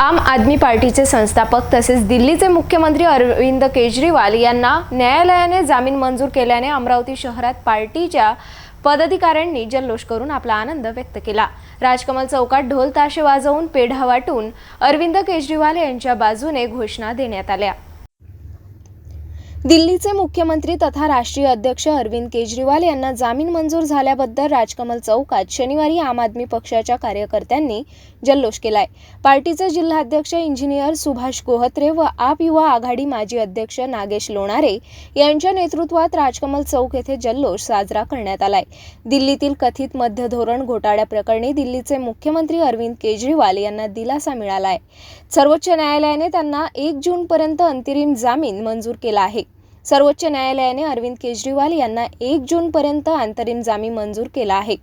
आम आदमी पार्टीचे संस्थापक तसेच दिल्लीचे मुख्यमंत्री अरविंद केजरीवाल यांना न्यायालयाने जामीन मंजूर केल्याने अमरावती शहरात पार्टीच्या पदाधिकाऱ्यांनी जल्लोष करून आपला आनंद व्यक्त केला. राजकमल चौकात ढोल ताशे वाजवून पेढा वाटून अरविंद केजरीवाल यांच्या बाजूने घोषणा देण्यात आल्या. दिल्लीचे मुख्यमंत्री तथा राष्ट्रीय अध्यक्ष अरविंद केजरीवाल यांना जामीन मंजूर झाल्याबद्दल राजकमल चौकात शनिवारी आम आदमी पक्षाच्या कार्यकर्त्यांनी जल्लोष केलाय. पार्टीचे जिल्हाध्यक्ष इंजिनियर सुभाष गोहत्रे व आप युवा आघाडी माजी अध्यक्ष नागेश लोणारे यांच्या नेतृत्वात राजकमल चौक येथे जल्लोष साजरा करण्यात आलाय. दिल्लीतील कथित मध्य धोरण घोटाळ्याप्रकरणी दिल्लीचे मुख्यमंत्री अरविंद केजरीवाल यांना दिलासा मिळालाय. सर्वोच्च न्यायालयाने त्यांना एक जूनपर्यंत अंतरिम जामीन मंजूर केला आहे. सर्वोच्च न्यायालयाने अरविंद केजरीवाल यांना एक जूनपर्यंत अंतरिम जामीन मंजूर केला आहे.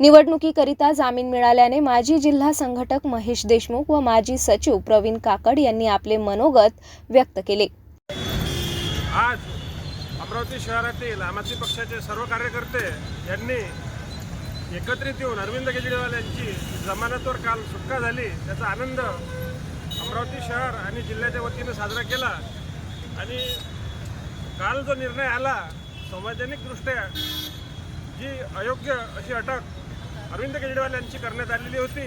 निवडणुकीकरिता जामीन मिळाल्याने माजी जिल्हा संघटक महेश देशमुख व माजी सचिव प्रवीण काकड यांनी आपले मनोगत व्यक्त केले. आज अमरावती शहरातील आम आदमी पक्षाचे सर्व कार्यकर्ते यांनी एकत्रित येऊन अरविंद केजरीवाल यांची जमानतवर काल सुटका झाली. त्याचा आनंद अमरावती शहर आणि जिल्ह्याच्या वतीनं साजरा केला आणि काल जो निर्णय आला संवैधानिकदृष्ट्या जी अयोग्य अशी अटक अरविंद केजरीवाल यांची करण्यात आलेली होती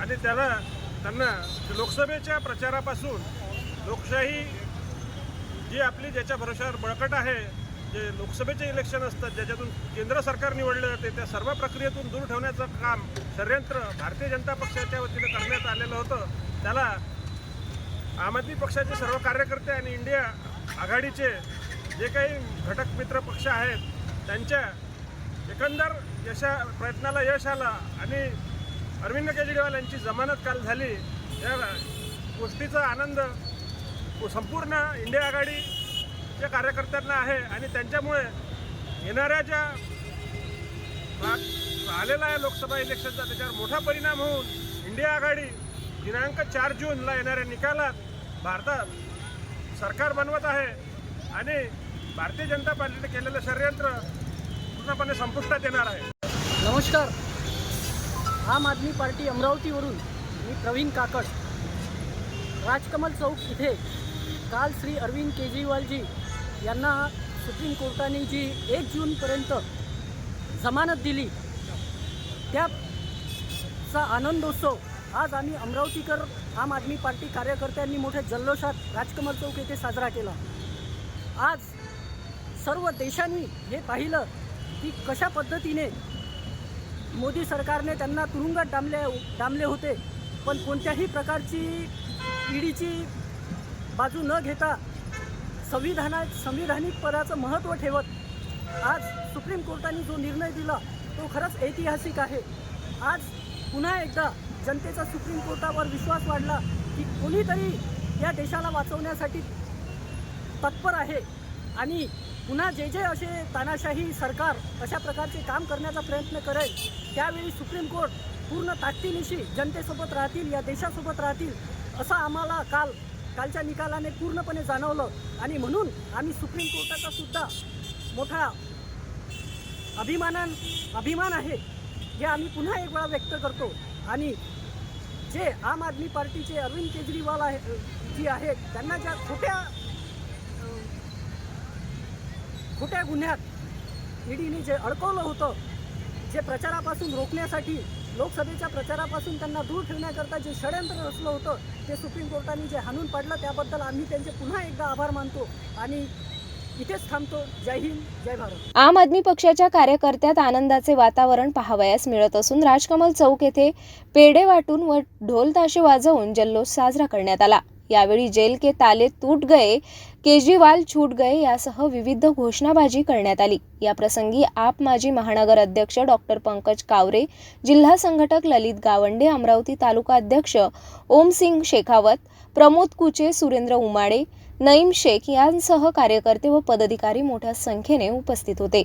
आणि त्याला त्यांना लोकसभेच्या प्रचारापासून लोकशाही जी आपली ज्याच्या भरोशावर बळकट आहे जे लोकसभेचे इलेक्शन असतात ज्याच्यातून केंद्र सरकार निवडले जाते त्या सर्व प्रक्रियेतून दूर ठेवण्याचं काम षडयंत्र भारतीय जनता पक्षाच्या वतीनं करण्यात आलेलं होतं. त्याला आम आदमी पक्षाचे सर्व कार्यकर्ते आणि इंडिया आघाडीचे जे काही घटक मित्र पक्ष आहेत त्यांच्या एकंदर यशा प्रयत्नाला यश आलं आणि अरविंद केजरीवाल यांची जमानत काल झाली या गोष्टीचा आनंद संपूर्ण इंडिया आघाडीच्या कार्यकर्त्यांना आहे आणि त्यांच्यामुळे येणाऱ्या ज्या आलेला आहे लोकसभा इलेक्शनचा त्याच्यावर मोठा परिणाम होऊन इंडिया आघाडी दिनांक चार जूनला येणाऱ्या निकालात भारतात सरकार बनवत आहे आणि भारतीय जनता पार्टीने केलेलं षडयंत्र पूर्णपणे संपुष्टात येणार आहे. नमस्कार. आम आदमी पार्टी अमरावतीवरून मी प्रवीण काकड. राजकमल चौक इथे काल श्री अरविंद केजरीवालजी यांना सुप्रीम कोर्टाने जी एक जूनपर्यंत जमानत दिली त्याचा आनंदोत्सव आज आम्ही अमरावतीकर आम आदमी पार्टी कार्यकर्त्यांनी मोठ्या जल्लोषात राजकमल चौक येथे साजरा केला. आज सर्व देशांनी हे पाहिलं की कशा पद्धतीने मोदी सरकारने त्यांना तुरुंगात डांबले डांबले होते. पण कोणत्याही प्रकारची ईडीची बाजू न घेता संविधानात संविधानिक पदाचं महत्त्व ठेवत आज सुप्रीम कोर्टाने जो निर्णय दिला तो खरंच ऐतिहासिक आहे. आज पुन्हा एकदा जनतेचा सुप्रीम कोर्टावर विश्वास वाढला की कोणीतरी या देशाला वाचवण्यासाठी तत्पर आहे. आणि पुन्हा जे जे असे तानाशाही सरकार अशा प्रकारचे काम करण्याचा प्रयत्न करेल त्यावेळी सुप्रीम कोर्ट पूर्ण ताकदीनिशी जनतेसोबत राहतील या देशासोबत राहतील असं आम्हाला काल कालच्या निकालाने पूर्णपणे जाणवलं. आणि म्हणून आम्ही सुप्रीम कोर्टाचा सुद्धा मोठा अभिमानान अभिमान आहे हे आम्ही पुन्हा एक वेळा व्यक्त करतो. आणि जे आम आदमी पार्टीचे अरविंद केजरीवाल आहे जी आहेत त्यांना ज्या खोट्या खोट्या गुन्ह्यात ईडीने जे अडकवलं होतं जे प्रचारापासून रोखण्यासाठी लोकसभेच्या प्रचारापासून त्यांना दूर ठेवण्याकरता जे षडयंत्र रचलं होतं ते सुप्रीम कोर्टाने जे हाणून पाडलं त्याबद्दल आम्ही त्यांचे पुन्हा एकदा आभार मानतो. आणि इथेच थांबतो. जय हिंद जय भारत. आम आदमी पक्षाच्या कार्यकर्त्यात आनंदाचे वातावरण पाहावयास मिळत असून राजकमल चौक येथे पेढे वाटून व ढोल ताशे वाजवून जल्लोष साजरा करण्यात आला. यावेळी जेल के ताले तूट गए केजरीवाल छूट गए यासह विविध घोषणाबाजी करण्यात आली. या प्रसंगी आप माजी महानगर अध्यक्ष डॉक्टर पंकज कावरे जिल्हा संघटक ललित गावंडे अमरावती तालुका अध्यक्ष ओमसिंग शेखावत प्रमोद कुचे सुरेंद्र उमाडे नईम शेख यांसह कार्यकर्ते व पदाधिकारी मोठ्या संख्येने उपस्थित होते.